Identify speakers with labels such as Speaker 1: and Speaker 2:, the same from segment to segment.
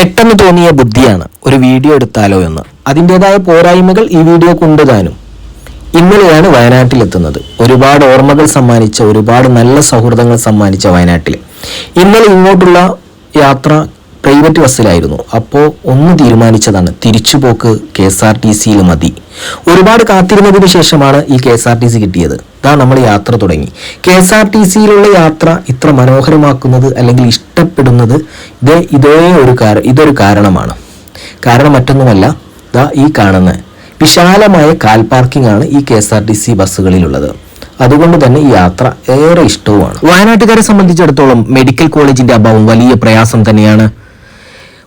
Speaker 1: പെട്ടെന്ന് തോന്നിയ ബുദ്ധിയാണ് ഒരു വീഡിയോ എടുത്താലോ എന്ന്. അതിന്റെതായ പോരായ്മകൾ ഈ വീഡിയോ കൊണ്ടുതാനും. ഇന്നലെയാണ് വയനാട്ടിലെത്തുന്നത്. ഒരുപാട് ഓർമ്മകൾ സമ്മാനിച്ച ഒരുപാട് നല്ല സൗഹൃദങ്ങൾ സമ്മാനിച്ച വയനാട്ടിൽ. ഇന്നലെ ഇങ്ങോട്ടുള്ള യാത്ര പ്രൈവറ്റ് ബസ്സിലായിരുന്നു. അപ്പോൾ ഒന്ന് തീരുമാനിച്ചതാണ് തിരിച്ചുപോക്ക് കെ എസ് ആർ ടി സിയിൽ മതി. ഒരുപാട് കാത്തിരുന്നതിന് ശേഷമാണ് ഈ K S R T C കിട്ടിയത്. ഇതാ നമ്മൾ യാത്ര തുടങ്ങി. കെ എസ് ആർ ടി സിയിലുള്ള യാത്ര ഇത്ര മനോഹരമാക്കുന്നത് അല്ലെങ്കിൽ ഇഷ്ടപ്പെടുന്നത് ഇത് ഇതേ ഒരു കാര ഇതൊരു കാരണമാണ്. കാരണം മറ്റൊന്നുമല്ല ദാ ഈ കാണുന്ന വിശാലമായ കാൽ പാർക്കിംഗ് ആണ് ഈ K S R T C ബസ്സുകളിലുള്ളത്. അതുകൊണ്ട് തന്നെ ഈ യാത്ര ഏറെ ഇഷ്ടവുമാണ്. വയനാട്ടുകാരെ സംബന്ധിച്ചിടത്തോളം മെഡിക്കൽ കോളേജിന്റെ അഭാവം വലിയ പ്രയാസം തന്നെയാണ്.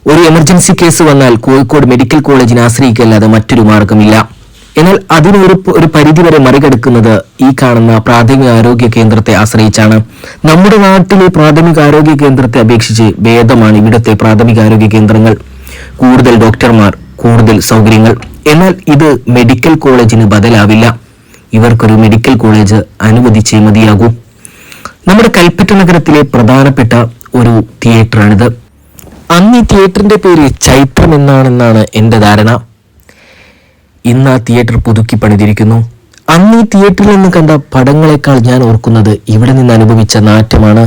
Speaker 1: ഒരു എമർജൻസി കേസ് വന്നാൽ കോഴിക്കോട് മെഡിക്കൽ കോളേജിനെ ആശ്രയിക്കല്ലാതെ മറ്റൊരു മാർഗമില്ല. എന്നാൽ അതിനൊരു ഒരു പരിധിവരെ മറികടക്കുന്നത് ഈ കാണുന്ന പ്രാഥമിക ആരോഗ്യ കേന്ദ്രത്തെ ആശ്രയിച്ചാണ്. നമ്മുടെ നാട്ടിലെ പ്രാഥമിക ആരോഗ്യ കേന്ദ്രത്തെ അപേക്ഷിച്ച് ഭേദമാണ് ഇവിടുത്തെ പ്രാഥമിക ആരോഗ്യ കേന്ദ്രങ്ങൾ. കൂടുതൽ ഡോക്ടർമാർ കൂടുതൽ സൗകര്യങ്ങൾ. എന്നാൽ ഇത് മെഡിക്കൽ കോളേജിന് ബദലാവില്ല. ഇവർക്കൊരു മെഡിക്കൽ കോളേജ് അനുവദിച്ചേ മതിയാകൂ. നമ്മുടെ കൽപ്പറ്റ നഗരത്തിലെ പ്രധാനപ്പെട്ട ഒരു തിയേറ്ററാണിത് അന്ന് ഈ തിയേറ്ററിന്റെ പേര് ചൈത്രം എന്നാണെന്നാണ് എന്റെ ധാരണ. ഇന്ന് ആ തിയേറ്റർ പുതുക്കി പണിതിരിക്കുന്നു. അന്ന് ഈ തിയേറ്ററിൽ നിന്ന് കണ്ട പടങ്ങളെക്കാൾ ഞാൻ ഓർക്കുന്നത് ഇവിടെ നിന്ന് അനുഭവിച്ച നാറ്റമാണ്.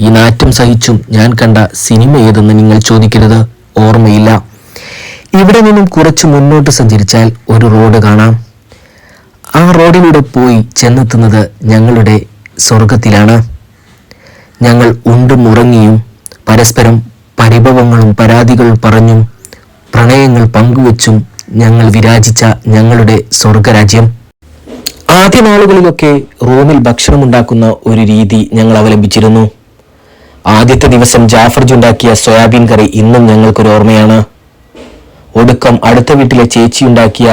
Speaker 1: ഈ നാറ്റം സഹിച്ചും ഞാൻ കണ്ട സിനിമ ഏതെന്ന് നിങ്ങൾ ചോദിക്കരുത്. ഓർമ്മയില്ല. ഇവിടെ നിന്നും കുറച്ച് മുന്നോട്ട് സഞ്ചരിച്ചാൽ ഒരു റോഡ് കാണാം. ആ റോഡിലൂടെ പോയി ചെന്നെത്തുന്നത് ഞങ്ങളുടെ സ്വർഗത്തിലാണ് ഞങ്ങൾ ഉണ്ടും ഉറങ്ങിയും പരസ്പരം പരിഭവങ്ങളും പരാതികൾ പറഞ്ഞും പ്രണയങ്ങൾ പങ്കുവച്ചും ഞങ്ങൾ വിരാജിച്ച ഞങ്ങളുടെ സ്വർഗരാജ്യം. ആദ്യ നാളുകളിലൊക്കെ റൂമിൽ ഭക്ഷണമുണ്ടാക്കുന്ന ഒരു രീതി ഞങ്ങൾ അവലംബിച്ചിരുന്നു. ആദ്യത്തെ ദിവസം ജാഫർ ഉണ്ടാക്കിയ സോയാബീൻ കറി ഇന്നും ഞങ്ങൾക്കൊരു ഓർമ്മയാണ്. ഒടുക്കം അടുത്ത വീട്ടിലെ ചേച്ചി ഉണ്ടാക്കിയ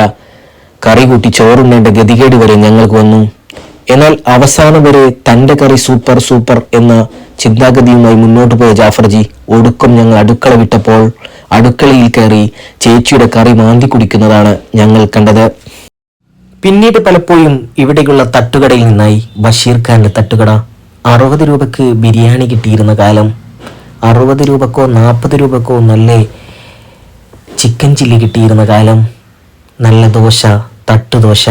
Speaker 1: കറി കൂട്ടി ചോറുണ്ണേണ്ട ഗതികേട് വരെ ഞങ്ങൾക്ക് വന്നു. എന്നാൽ അവസാനം വരെ തന്റെ കറി സൂപ്പർ സൂപ്പർ എന്ന ചിന്താഗതിയുമായി മുന്നോട്ട് പോയ ജാഫർജി ഒടുക്കം ഞങ്ങൾ അടുക്കള വിട്ടപ്പോൾ അടുക്കളയിൽ കയറി ചേച്ചിയുടെ കറി മാന്തി കുടിക്കുന്നതാണ് ഞങ്ങൾ കണ്ടത്. പിന്നീട് പലപ്പോഴും ഇവിടെയുള്ള തട്ടുകടയിൽ നിന്നായി ബഷീർ ഖാന്റെ തട്ടുകട. അറുപത് രൂപക്ക് ബിരിയാണി കിട്ടിയിരുന്ന കാലം. അറുപത് രൂപക്കോ നാൽപ്പത് രൂപക്കോ നല്ല ചിക്കൻ ചില്ലി കിട്ടിയിരുന്ന കാലം. നല്ല ദോശ തട്ടുദോശ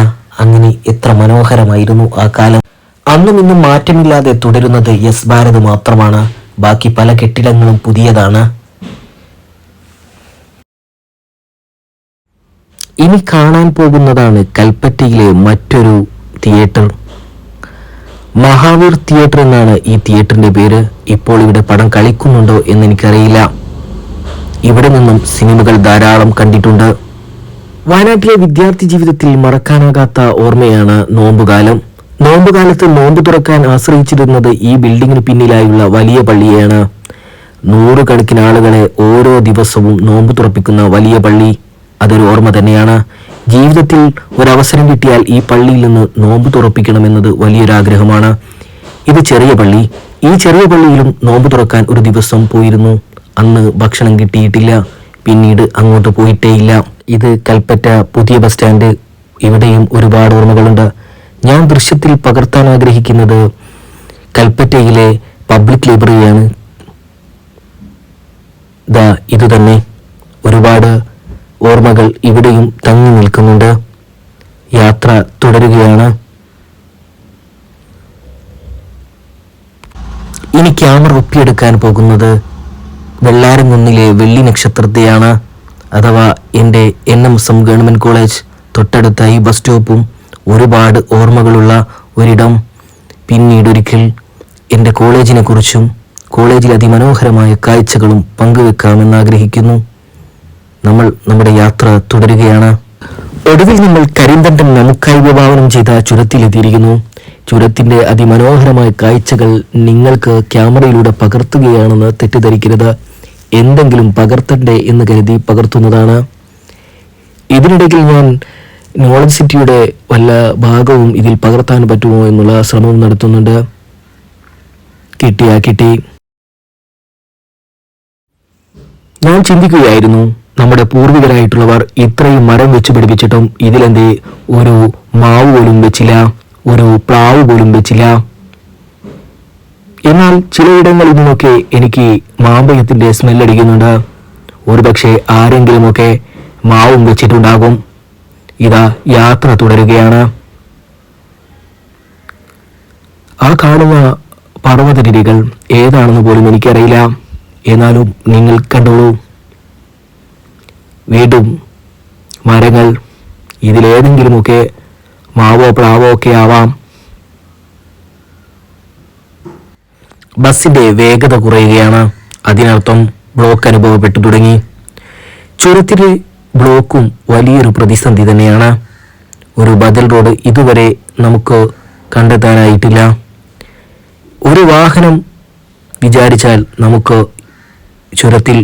Speaker 1: അങ്ങനെ എത്ര മനോഹരമായിരുന്നു ആ കാലം. അന്നും ഇന്നും മാറ്റമില്ലാതെ തുടരുന്നത് യെസ് ഭാരത് മാത്രമാണ്. ബാക്കി പല കെട്ടിടങ്ങളും പുതിയതാണ്. ഇനി കാണാൻ പോകുന്നതാണ് കൽപ്പറ്റയിലെ മറ്റൊരു തിയേറ്റർ. മഹാവീർ തിയേറ്റർ എന്നാണ് ഈ തിയേറ്ററിന്റെ പേര്. ഇപ്പോൾ ഇവിടെ പടം കളിക്കുന്നുണ്ടോ എന്ന് എനിക്കറിയില്ല ഇവിടെ നിന്നും സിനിമകൾ ധാരാളം കണ്ടിട്ടുണ്ട്. വയനാട്ടിലെ വിദ്യാർത്ഥി ജീവിതത്തിൽ മറക്കാനാകാത്ത ഓർമ്മയാണ് നോമ്പുകാലം. നോമ്പുകാലത്ത് നോമ്പ് തുറക്കാൻ ആശ്രയിച്ചിരുന്നത് ഈ ബിൽഡിങ്ങിന് പിന്നിലായുള്ള വലിയ പള്ളിയാണ്. നൂറുകണക്കിന് ആളുകളെ ഓരോ ദിവസവും നോമ്പ് തുറപ്പിക്കുന്ന വലിയ പള്ളി. അതൊരു ഓർമ്മ തന്നെയാണ്. ജീവിതത്തിൽ ഒരവസരം കിട്ടിയാൽ ഈ പള്ളിയിൽ നിന്ന് നോമ്പ് തുറപ്പിക്കണമെന്നത് വലിയൊരാഗ്രഹമാണ്. ഇത് ചെറിയ പള്ളി. ഈ ചെറിയ പള്ളിയിലും നോമ്പ് തുറക്കാൻ ഒരു ദിവസം പോയിരുന്നു. അന്ന് ഭക്ഷണം കിട്ടിയിട്ടില്ല. പിന്നീട് അങ്ങോട്ട് പോയിട്ടേയില്ല. ഇത് കൽപ്പറ്റ പുതിയ ബസ് സ്റ്റാൻഡ്. ഇവിടെയും ഒരുപാട് ഓർമ്മകളുണ്ട്. ഞാൻ ദൃശ്യത്തിൽ പകർത്താൻ ആഗ്രഹിക്കുന്നത് കൽപ്പറ്റയിലെ പബ്ലിക് ലൈബ്രറിയാണ്. ദാ ഇത് തന്നെ. ഒരുപാട് ഓർമ്മകൾ ഇവിടെയും തങ്ങി നിൽക്കുന്നുണ്ട്. യാത്ര തുടരുകയാണ്. ഇനി ക്യാമറ ഒപ്പിയെടുക്കാൻ പോകുന്നത് വെള്ളാരംകുന്നിലെ വെള്ളി നക്ഷത്രത്തെയാണ്. അഥവാ എന്റെ N M S M government college തൊട്ടടുത്തായി ബസ് സ്റ്റോപ്പും ഒരുപാട് ഓർമ്മകളുള്ള ഒരിടം. പിന്നീടൊരിക്കൽ എന്റെ കോളേജിനെ കുറിച്ചും കോളേജിലെ അതിമനോഹരമായ കാഴ്ചകളും പങ്കുവെക്കാമെന്ന് ആഗ്രഹിക്കുന്നു നമ്മൾ നമ്മുടെ യാത്ര തുടരുകയാണ്. ഒടുവിൽ നമ്മൾ കരിന്തണ്ടൻ നമുക്കായി വിഭാവനം ചെയ്ത ചുരത്തിലെത്തിയിരിക്കുന്നു. ചുരത്തിന്റെ അതിമനോഹരമായ കാഴ്ചകൾ നിങ്ങൾക്ക് ക്യാമറയിലൂടെ പകർത്തുകയാണെന്ന് തെറ്റിദ്ധരിക്കരുത്. എന്തെങ്കിലും പകർത്തണ്ടേ എന്ന് കരുതി പകർത്തുന്നതാണ്. ഇതിനിടയ്ക്ക് ഞാൻ നോളജ് സിറ്റിയുടെ വല്ല ഭാഗവും ഇതിൽ പകർത്താൻ പറ്റുമോ എന്നുള്ള ശ്രമം നടത്തുന്നുണ്ട്. കിട്ടിയാ കിട്ടി. ഞാൻ ചിന്തിക്കുകയായിരുന്നു നമ്മുടെ പൂർവികരായിട്ടുള്ളവർ ഇത്രയും മരം വെച്ച് പിടിപ്പിച്ചിട്ടും ഇതിലെന്തേ ഒരു മാവ് പോലും വെച്ചില്ല ഒരു പ്ലാവ് പോലും വെച്ചില്ല. എന്നാൽ ചിലയിടങ്ങളിൽ നിന്നൊക്കെ എനിക്ക് മാമ്പഴത്തിന്റെ സ്മെല്ലടിക്കുന്നുണ്ട് ഒരുപക്ഷെ ആരെങ്കിലുമൊക്കെ മാവും വെച്ചിട്ടുണ്ടാകും. ഇതാ യാത്ര തുടരുകയാണ്. ആ കാണുന്ന പർവതരികൾ ഏതാണെന്ന് പോലും എനിക്കറിയില്ല. എന്നാലും നിങ്ങൾ കണ്ടോളൂ. വീണ്ടും മരങ്ങൾ ഇതിലേതെങ്കിലുമൊക്കെ മാവോ പ്ലാവോ ഒക്കെ ആവാം. ബസ്സിന്റെ വേഗത കുറയുകയാണ്. അതിനർത്ഥം ബ്ലോക്ക് അനുഭവപ്പെട്ടു തുടങ്ങി. ചുരത്തിലെ ബ്ലോക്കും വലിയൊരു പ്രതിസന്ധി തന്നെയാണ്. ഒരു ബദൽ റോഡ് ഇതുവരെ നമുക്ക് കണ്ടെത്താനായിട്ടില്ല. ഒരു വാഹനം വിചാരിച്ചാൽ നമുക്ക് ചുരത്തിൽ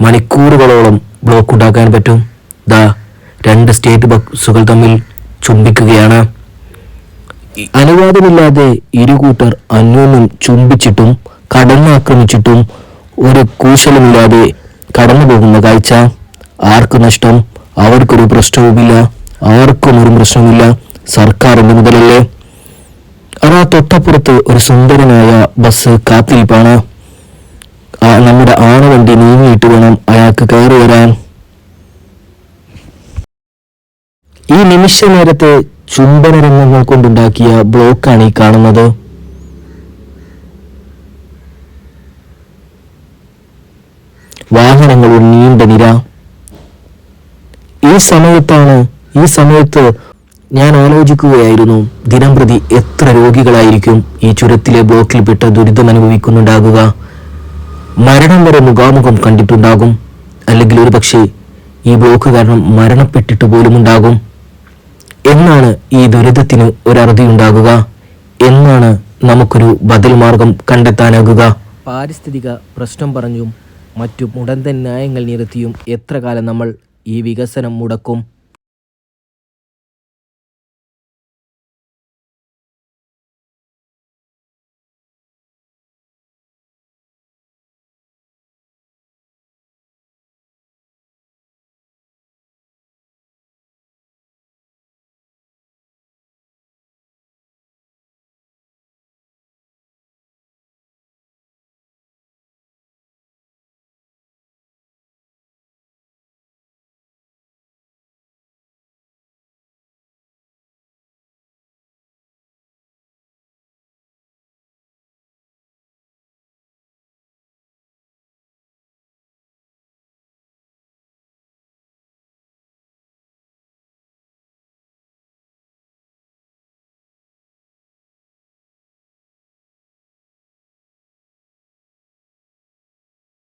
Speaker 1: മണിക്കൂറുകളോളം ബ്ലോക്ക് ഉണ്ടാക്കാൻ പറ്റും. ദാ രണ്ട് സ്റ്റേറ്റ് ബസ്സുകൾ തമ്മിൽ ചുംബിക്കുകയാണ്. അനുവാദമില്ലാതെ ഇരുകൂട്ടർ അന്യോന്യം ചുംബിച്ചിട്ടും കടന്നാക്രമിച്ചിട്ടും ഒരു കൂശലമില്ലാതെ കടന്നു പോകുന്ന കാഴ്ച. ആർക്ക് നഷ്ടം അവർക്കൊരു പ്രശ്നവുമില്ല ആർക്കും ഒരു പ്രശ്നവുമില്ല സർക്കാരിന്റെ മുതലല്ലേ? അതാ തൊട്ടപ്പുറത്ത് ഒരു സുന്ദരനായ ബസ് കാത്തിരിപ്പാണ് നമ്മുടെ ആണവണ്ടി നീങ്ങിയിട്ട് വേണം അയാൾക്ക് കയറി വരാൻ. ഈ നിമിഷ നേരത്തെ ചുംബന രംഗങ്ങൾ കൊണ്ടുണ്ടാക്കിയ ബ്ലോക്കാണ് ഈ കാണുന്നത്. വാഹനങ്ങളുടെ നീണ്ട നിര. ഈ സമയത്താണ് ഈ സമയത്ത് ഞാൻ ആലോചിക്കുകയായിരുന്നു ദിനം പ്രതി എത്ര രോഗികളായിരിക്കും ഈ ചുരത്തിലെ ബ്ലോക്കിൽപ്പെട്ട് ദുരിതം അനുഭവിക്കുന്നുണ്ടാകുക? മരണം വരെ മുഖാമുഖം കണ്ടിട്ടുണ്ടാകും അല്ലെങ്കിൽ ഒരു പക്ഷേ ഈ ബ്ലോക്ക് കാരണം മരണപ്പെട്ടിട്ട് പോലും ഉണ്ടാകും എന്നാണ് ഈ ദുരിതത്തിന് ഒരറുതി ഉണ്ടാകുക എന്നാണ് നമുക്കൊരു ബദൽ മാർഗം കണ്ടെത്താനാകുക. പാരിസ്ഥിതിക പ്രശ്നം പറഞ്ഞും മറ്റു മുടന്തൻ ന്യായങ്ങൾ നിരത്തിയും എത്ര കാലം നമ്മൾ ഈ വികസനം മുടക്കും.